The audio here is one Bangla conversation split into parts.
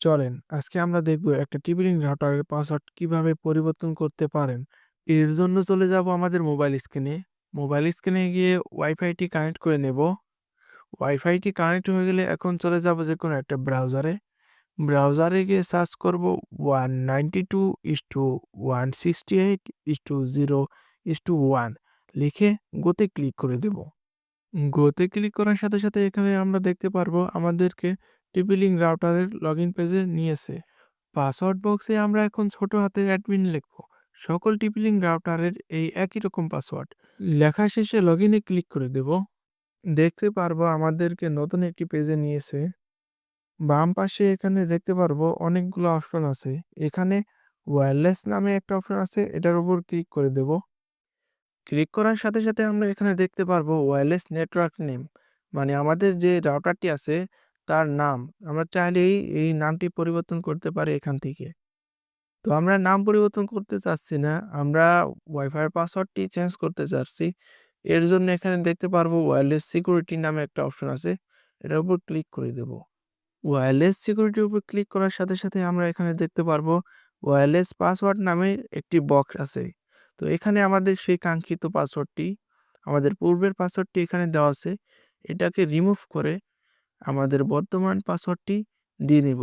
চলেন, আজকে আমরা দেখব একটা টিপিলিং রাউটারের পাসওয়ার্ড কীভাবে পরিবর্তন করতে পারেন। এর জন্য চলে যাব আমাদের মোবাইল স্ক্রিনে। মোবাইল স্ক্রিনে গিয়ে ওয়াইফাইটি কানেক্ট করে নেব। ওয়াইফাইটি কানেক্ট হয়ে গেলে এখন চলে যাব যে কোনো একটা ব্রাউজারে। ব্রাউজারে গিয়ে সার্চ করব one ninety two is two one sixty eight is two zero is two one. লিখে গোতে ক্লিক করে দেব। গোতে ক্লিক করার সাথে সাথে এখানে আমরা দেখতে পারব আমাদেরকে টিপিলিং রাউটারের লগ ইন পেজে নিয়েছে পাসওয়ার্ড বক্সে আমরা এখন ছোট হাতের অ্যাডমিন লিখব। সকল টিপিলিং রাউটারের এই একই রকম পাসওয়ার্ড। লেখা শেষে লগ ইনে ক্লিক করে দেব। দেখতে পারব আমাদেরকে নতুন একটি পেজে নিয়েছে বাম পাশে এখানে দেখতে পারব অনেকগুলো অপশন আছে। এখানে ওয়্যারলেস নামে একটা অপশন আছে, এটার উপর ক্লিক করে দেব। ক্লিক করার সাথে সাথে আমরা এখানে দেখতে পারব ওয়্যারলেস নেটওয়ার্ক নেম। মানে আমাদের যে রাউটারটি আছে তার নাম। আমরা চাইলেই এই নামটি পরিবর্তন করতে পারি এখান থেকে। তো আমরা নাম পরিবর্তন করতে চাচ্ছি না। আমরা ওয়াইফাই পাসওয়ার্ডটি চেঞ্জ করতে চাচ্ছি। এর জন্য এখানে দেখতে পারব ওয়্যারলেস সিকিউরিটি নামে একটা অপশন আছে। এটার উপর ক্লিক করে দেব। ওয়্যারলেস সিকিউরিটির উপর ক্লিক করার সাথে সাথে আমরা এখানে দেখতে পারব ওয়্যারলেস পাসওয়ার্ড নামে একটি বক্স আছে। তো এখানে আমাদের সেই কাঙ্ক্ষিত পাসওয়ার্ডটি আমাদের পূর্বের পাসওয়ার্ডটি এখানে দেওয়া আছে। এটাকে রিমুভ করে আমাদের বর্তমান পাসওয়ার্ডটি দিয়ে নিব।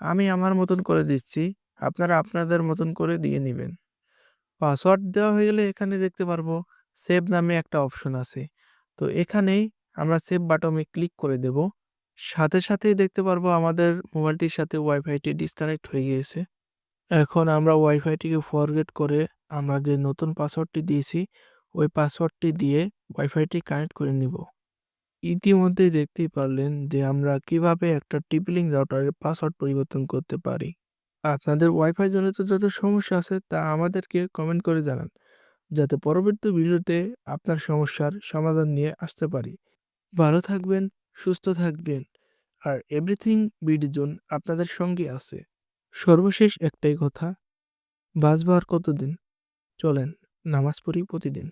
আমি আমার মতন করে দিচ্ছি, আপনারা আপনাদের মতন করে দিয়ে নেবেন। পাসওয়ার্ড দেওয়া হয়ে গেলে এখানে দেখতে পারব সেভ নামে একটা অপশন আছে। তো এখানেই আমরা সেভ বাটনে ক্লিক করে দেব। সাথে সাথেই দেখতে পারব আমাদের মোবাইলটির সাথে ওয়াইফাইটি ডিসকানেক্ট হয়ে গিয়েছে। এখন আমরা ওয়াইফাইটিকে ফরগেট করে আমরা যে নতুন পাসওয়ার্ডটি দিয়েছি, ওই পাসওয়ার্ডটি দিয়ে ওয়াইফাইটি কানেক্ট করে নিব। ইতিমধ্যেই দেখতেই পারলেন যে, আমরা কীভাবে একটা টিপিলিং রাউটারের পাসওয়ার্ড পরিবর্তন করতে পারি। আপনাদের ওয়াইফাই জনিত যত সমস্যা আছে, তা আমাদেরকে কমেন্ট করে জানান, যাতে পরবর্তী ভিডিওতে আপনার সমস্যার সমাধান নিয়ে আসতে পারি। ভালো থাকবেন, সুস্থ থাকবেন, আর এভরিথিং বিডিজন আপনাদের সঙ্গে আছে। সর্বশেষ একটাই কথা, বাঁচবার কতদিন? চলেন, নামাজ পড়ি প্রতিদিন।